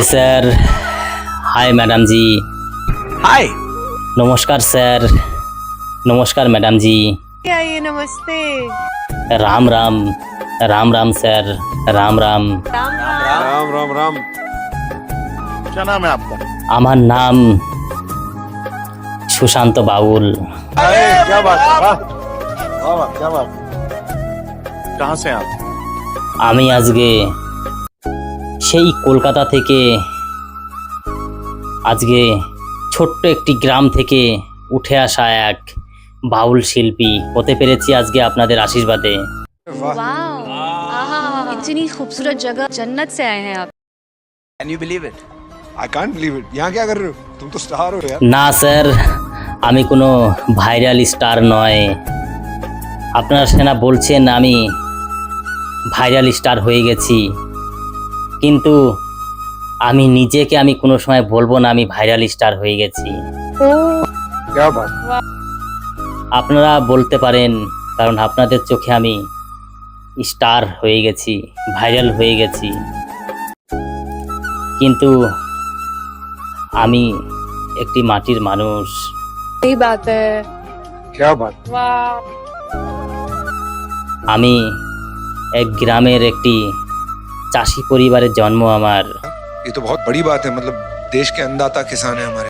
hi sir hi madam ji hi নমস্কার sir নমস্কার madam জি क्या ये नमस्ते রাম রাম রাম রাম স্যার রাম রাম राम राम राम राम राम क्या नाम है आपका আমার নাম সুশান্ত বাউল अरे क्या बात है वाह वाह वाह, क्या बात है कहाँ से हैं आप আমি আজকে সেই কলকাতা থেকে আজকে ছোট্ট একটি গ্রাম থেকে উঠে আসা এক বাউল শিল্পী হতে পেরেছি আজকে আপনাদের আশীর্বাদে वाह वाह इतनी खूबसूरत जगह जन्नत से आए हैं आप Can you believe it? I can't believe it यहाँ क्या कर रहे हो तुम तो स्टार हो यार না স্যার আমি কোনো ভাইরাল স্টার নয় আপনারা সেনা বলছেন আমি ভাইরাল স্টার হয়ে গেছি কিন্তু আমি নিজেকে আমি কোনো সময় বলব না আমি ভাইরাল স্টার হয়ে গেছি। আপনারা বলতে পারেন কারণ আপনাদের চোখে আমি স্টার হয়ে গেছি ভাইরাল হয়ে গেছি। কিন্তু আমি একটি মাটির মানুষ। আমি এক গ্রামের একটি চাষি পরিবারের জন্ম আমার ये तो बहुत बड़ी बात है मतलब देश के अन्नदाता किसान है हमारे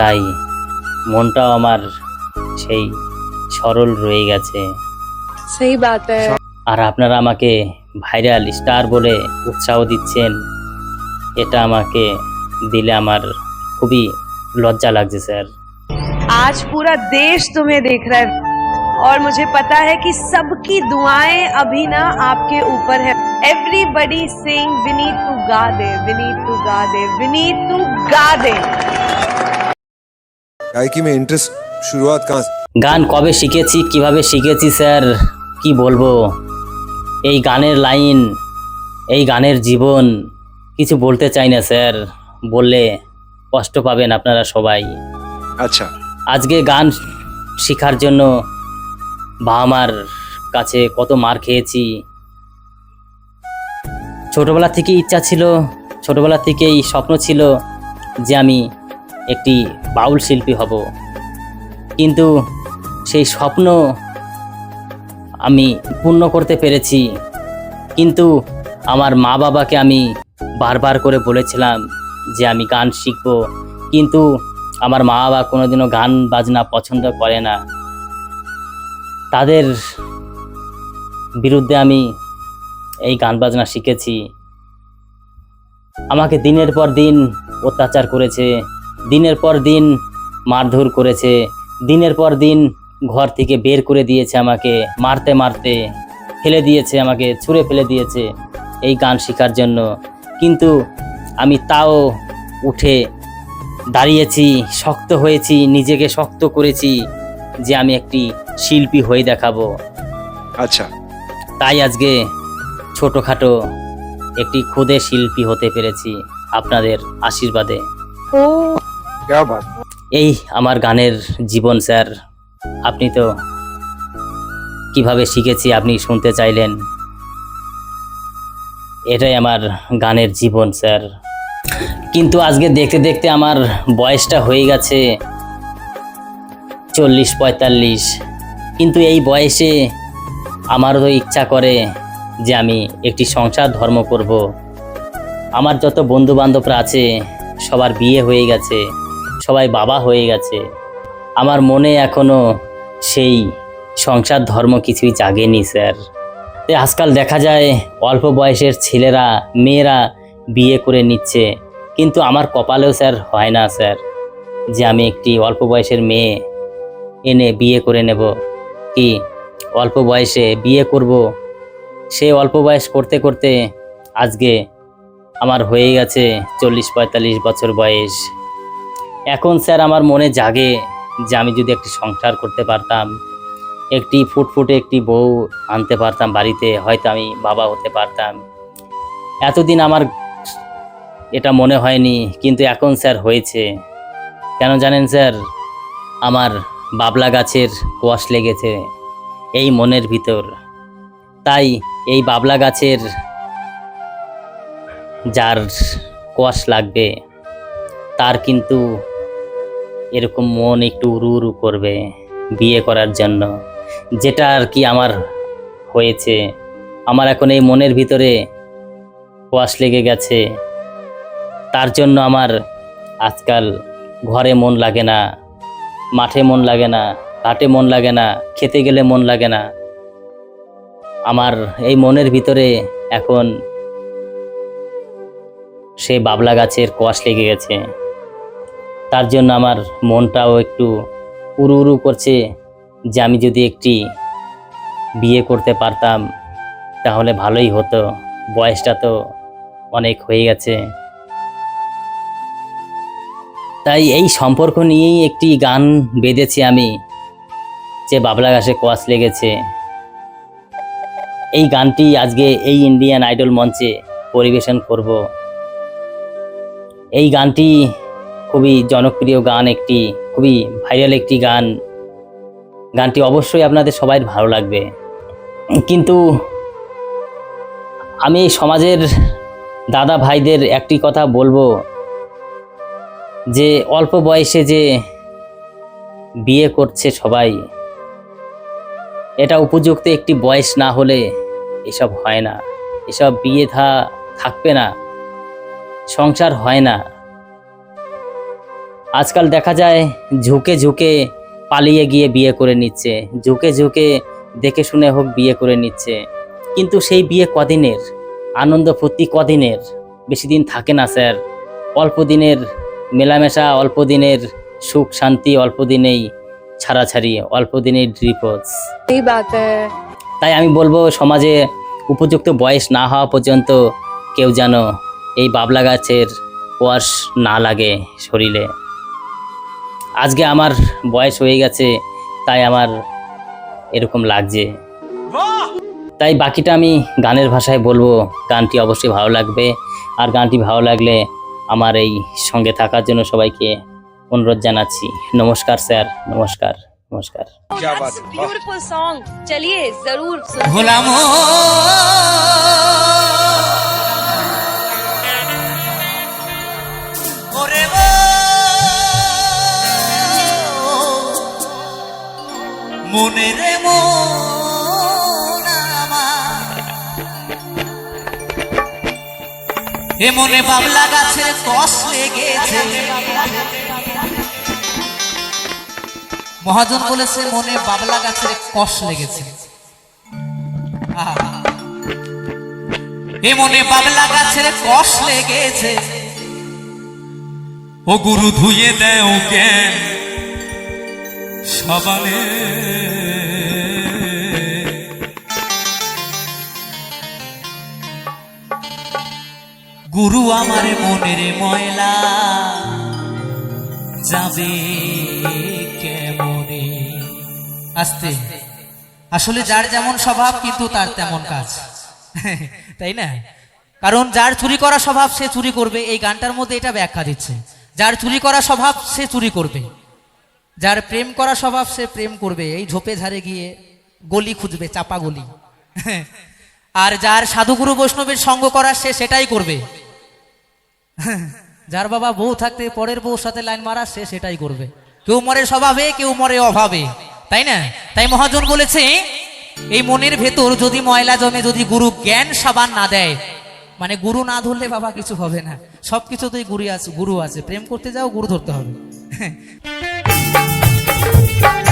তাই মনটাও আমার সেই সরল রয়ে গেছে सही बात है আর আপনারা আমাকে ভাইরাল স্টার বলে উৎসাহ দিচ্ছেন এটা আমাকে দিলে আমার খুবই লজ্জা লাগছে স্যার आज पूरा देश तुम्हें देख रहा है और मुझे पता है कि सबकी दुआएं अभी ना आपके ऊपर है एवरीबडी सिंग विनीत टू गा दे विनीत टू गा दे विनीत टू गा दे गायकी में इंटरेस्ट शुरुआत कहाँ से গান কবে শিখেছি কিভাবে শিখেছি স্যার কি বলবো এই গানের লাইন এই গানের জীবন কিছু বলতে চাই না স্যার বললে কষ্ট পাবেন আপনারা সবাই अच्छा আজকে গান শেখার জন্য বাবা মার কাছে কত মার খেয়েছি। ছোটবেলা থেকে ইচ্ছা ছিল, ছোটবেলা থেকেই স্বপ্ন ছিল যে আমি একটি বাউল শিল্পী হব। কিন্তু সেই স্বপ্ন আমি পূর্ণ করতে পেরেছি। কিন্তু আমার মা বাবাকে আমি বারবার করে বলেছিলাম যে আমি গান শিখব। কিন্তু আমার মা বাবা কোনোদিনও গান বাজনা পছন্দ করে না। তাদের বিরুদ্ধে আমি এই গান বাজনা শিখেছি। আমাকে দিনের পর দিন অত্যাচার করেছে, দিনের পর দিন মারধর করেছে, দিনের পর দিন ঘর থেকে বের করে দিয়েছে আমাকে, মারতে মারতে ফেলে দিয়েছে, আমাকে ছুঁড়ে ফেলে দিয়েছে এই গান শেখার জন্য। কিন্তু আমি তাও উঠে দাঁড়িয়েছি, শক্ত হয়েছি, নিজেকে শক্ত করেছি যে আমি একটি শিল্পী হয়ে দেখাবো। আচ্ছা। তাই আজকে ছোটোখাটো একটি খুদে শিল্পী হতে পেরেছি আপনাদের আশীর্বাদে। এই আমার গানের জীবন স্যার। আপনি তো কীভাবে শিখেছি আপনি শুনতে চাইলেন। এটাই আমার গানের জীবন স্যার। কিন্তু আজকে দেখতে দেখতে আমার বয়সটা হয়ে গেছে চল্লিশ পঁয়তাল্লিশ। কিন্তু এই বয়সে আমারও ইচ্ছা করে যে আমি একটি সংসার ধর্ম করব। আমার যত বন্ধু বান্ধবরা আছে, সবার বিয়ে হয়ে গেছে, সবাই বাবা হয়ে গেছে। আমার মনে এখনও সেই সংসার ধর্ম কিছুই জাগেনি, স্যার। আজকাল দেখা যায় অল্প বয়সের ছেলেরা, মেয়েরা বিয়ে করে নিচ্ছে, কিন্তু আমার কপালেও, স্যার, হয় না, স্যার, যে আমি একটি অল্প বয়সের মেয়ে এনে বিয়ে করে নেব। কি অল্প বয়সে বিয়ে করব। সে অল্প বয়স করতে করতে আজকে আমার হয়ে গেছে চল্লিশ পঁয়তাল্লিশ বছর বয়স। এখন স্যার আমার মনে জাগে যে আমি যদি একটি সংসার করতে পারতাম, একটি ফুটফুটে একটি বউ আনতে পারতাম বাড়িতে, হয়তো আমি বাবা হতে পারতাম। এতদিন আমার এটা মনে হয়নি, কিন্তু এখন স্যার হয়েছে। কেন জানেন স্যার? আমার বাবলা গাছের কোয়াশ লেগেছে। এই মনের ভিতর। তাই এই বাবলা গাছের যার কষ লাগবে, তার কিন্তু এরকম মন একটু উড়ু উড়ু করবে বিয়ে করার জন্য। যেটা আর কি আমার হয়েছে, আমার এখন এই মনের ভিতরে কোয়াশ লেগে গেছে, তার জন্য আমার আজকাল ঘরে মন লাগে না, মাঠে মন লাগে না ঘাটে মন লাগে না, খেতে গেলে মন লাগে না। আমার এই মনের ভিতরে এখন সেই বাবলা গাছের কোয়াশ লেগে গেছে। তার জন্য আমার মনটাও একটু উড়ু উড়ু করছে যে আমি যদি একটি বিয়ে করতে পারতাম, তাহলে ভালোই হতো। বয়সটা তো অনেক হয়ে গেছে। তাই এই সম্পর্ক নিয়েই একটি গান বেঁধেছি আমি। যে বাবলা গাছে কোয়াশ লেগেছে। এই গানটি আজকে এই ইন্ডিয়ান আইডল মঞ্চে পরিবেশন করব। এই গানটি খুবই জনপ্রিয় গান একটি, খুবই ভাইরাল একটি গান। গানটি অবশ্যই আপনাদের সবাই ভালো লাগবে। কিন্তু আমি সমাজের দাদা ভাইদের একটি কথা বলব যে অল্প বয়সে যে বিয়ে করছে সবাই এটা উপযুক্ত একটি বয়স না হলে এসব হয় না। এসব বিয়ে থা থাকবে না। সংসার হয় না। আজকাল দেখা যায় ঝুঁকে ঝুঁকে পালিয়ে গিয়ে বিয়ে করে নিচ্ছে। ঝুঁকে ঝুঁকে দেখে শুনে হোক বিয়ে করে নিচ্ছে। কিন্তু সেই বিয়ে কদিনের? আনন্দ ফুর্তি কদিনের? বেশি দিন থাকে না, স্যার। অল্প দিনের মেলামেশা, অল্প দিনের সুখ শান্তি অল্প দিনেই ছাড়াছাড়ি অল্প দিনের ডিভোর্স তাই আমি বলব সমাজে উপযুক্ত বয়স না হওয়া পর্যন্ত কেউ যেন এই বাবলা গাছের ওয়াশ না লাগে শরীরে। আজকে আমার বয়স হয়ে গেছে তাই আমার এরকম লাগছে। তাই বাকিটা আমি গানের ভাষায় বলব গানটি অবশ্যই ভালো লাগবে। আর গানটি ভালো লাগলে আমার এই সঙ্গে থাকার জন্য সবাইকে অনুরোধ জানাচ্ছি। নমস্কার স্যার। নমস্কার নমস্কার। মনে রে মনে বাবলা গাছে কষ লেগেছে। মহাজন বলেছে মনে বাবলা গাছের কষ লেগেছে। এ মনে বাবলা গাছের কষ লেগেছে। ও গুরু ধুয়ে দেও জ্ঞান সবালে। গুরু আমার মনের ময়লা যাবে আস্তে। আসলে যার যেমন স্বভাব, কিন্তু তার তেমন কাজ। তাই না? কারণ যার চুরি করা স্বভাব, সে চুরি করবে। এই গানটার মধ্যে এটা ব্যাখ্যা দিচ্ছে। যার চুরি করা স্বভাব, সে চুরি করবে। যার প্রেম করা স্বভাব, সে প্রেম করবে। এই ঝোপে ঝাড়ে গিয়ে গলি খুঁজবে, চাপা গলি। আর যার সাধুগুরু বৈষ্ণবের সঙ্গ করা, সে সেটাই করবে। যার বাবা বউ থাকতে পরের বউর সাথে লাইন মারা, সে সেটাই করবে। কেউ মরে স্বভাবে, কেউ মরে অভাবে। তাই না? তাই মহাজন বলেছে, এই মনের ভেতর যদি ময়লা জমে, যদি গুরু জ্ঞান সাবান না দেয় মানে গুরু না ধরলে বাবা কিছু হবে না। সব কিছুতেই গুরু আছে গুরু আছে। প্রেম করতে যাও, গুরু ধরতে হবে।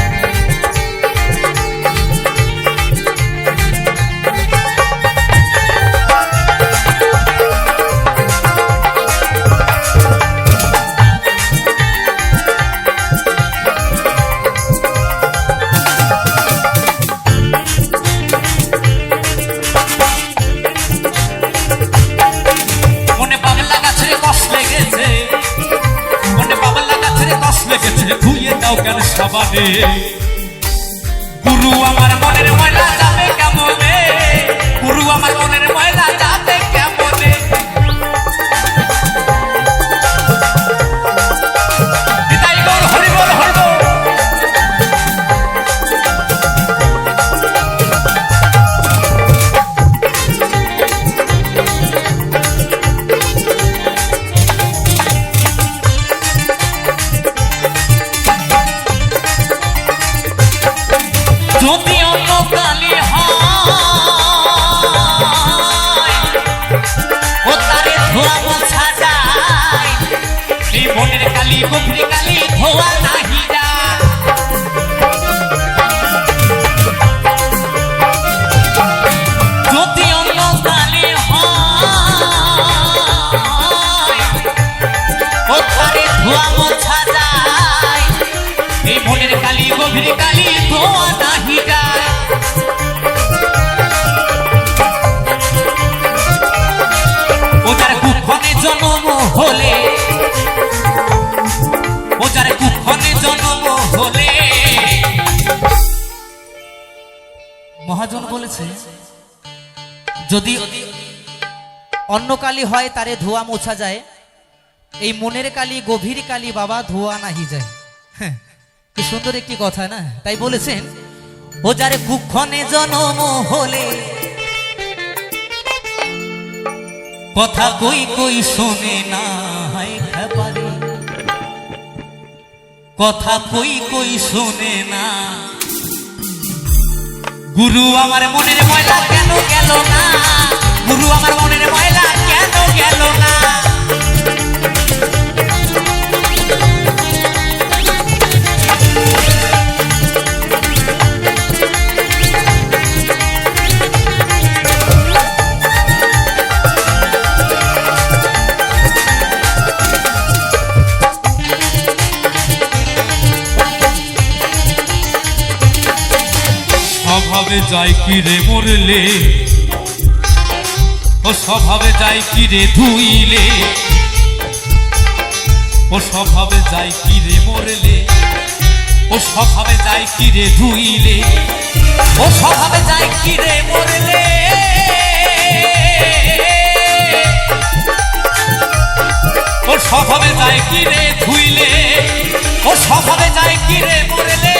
গুরু আমার মনের ময়লা काली बुकरी काली होवा জন্ম হলে মহাজন বলেছে যদি অন্য কালি হয় তারে ধোয়া মোছা যায় এই মনের কালি গভীর কালি বাবা ধোয়া নাহি যায়। হ্যাঁ, কি সুন্দর একটি কথা না? তাই বলেছেন ও যারে কুক্ষণে জন্ম হলে কথা কই কই শোনে না খেপারে কথা কই কই শোনে না গুরু আমার মনের ময়লা কেন গেল না? গুরু আমার মনের ময়লা কেন গেল না? স্বভাবে যায় কি রে মরলে? ও স্বভাবে যায় কি রে ধুইলে? ও স্বভাবে যায় কি রে মরলে? ও স্বভাবে যায় কি রে ধুইলে? ও স্বভাবে যায় কি রে মরলে? ও স্বভাবে যায় কি রে ধুইলে? ও স্বভাবে যায় কি রে মরলে?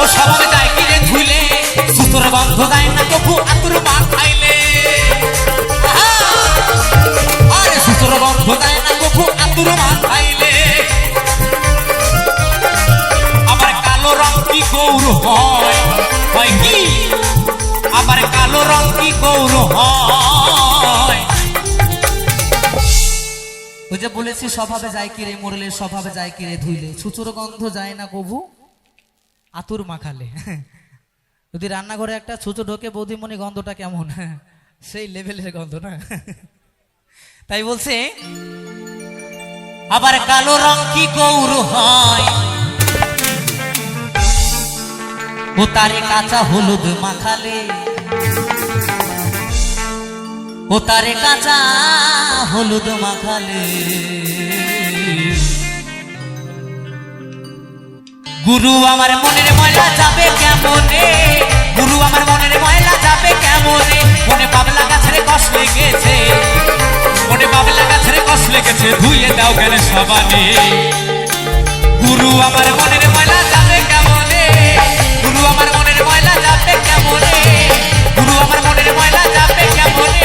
ও স্বভাবে যায় ধুইলে, সুতোর বন্ধ যায় না কবু আতুর মা খাইলে আরে, সুতোর বন্ধ যায় না কবু আতুর মা খাইলে আমার কালো রং কি গৌর হয়? হয় কি? আবার কালো রং কি গৌর হয়? ওই যে বলেছি, স্বভাবে যায় কি রে মরলে স্বভাবে যায় কি রে ধুইলে। ছুচুর গন্ধ যায় না, কবু। আতুর মাখালে। যদি রান্নাঘরে একটা ছুচু ঢোকে, বৌদিমণি গন্ধটা কেমন? সেই লেভেলের গন্ধ, না? তাই বলছে, আবার কালো রং কি গৌর হয়? ও তারে কাঁচা হলুদ মাখালে। ও তারে কাঁচা হলুদ মাখালে। গুরু আমার মনের ময়লা যাবে কেমনে? গুরু আমার মনের ময়লা যাবে কেমনে? মনে পাবলা গাছের কষ লেগেছে। মনে বাবলা গাছের কষ লেগেছে ধুইয়ে দাও কেন সবানে? গুরু আমার মনের ময়লা যাবে কেমনে? গুরু আমার মনের ময়লা যাবে কেমনে? গুরু আমার মনের ময়লা যাবে কেমনে?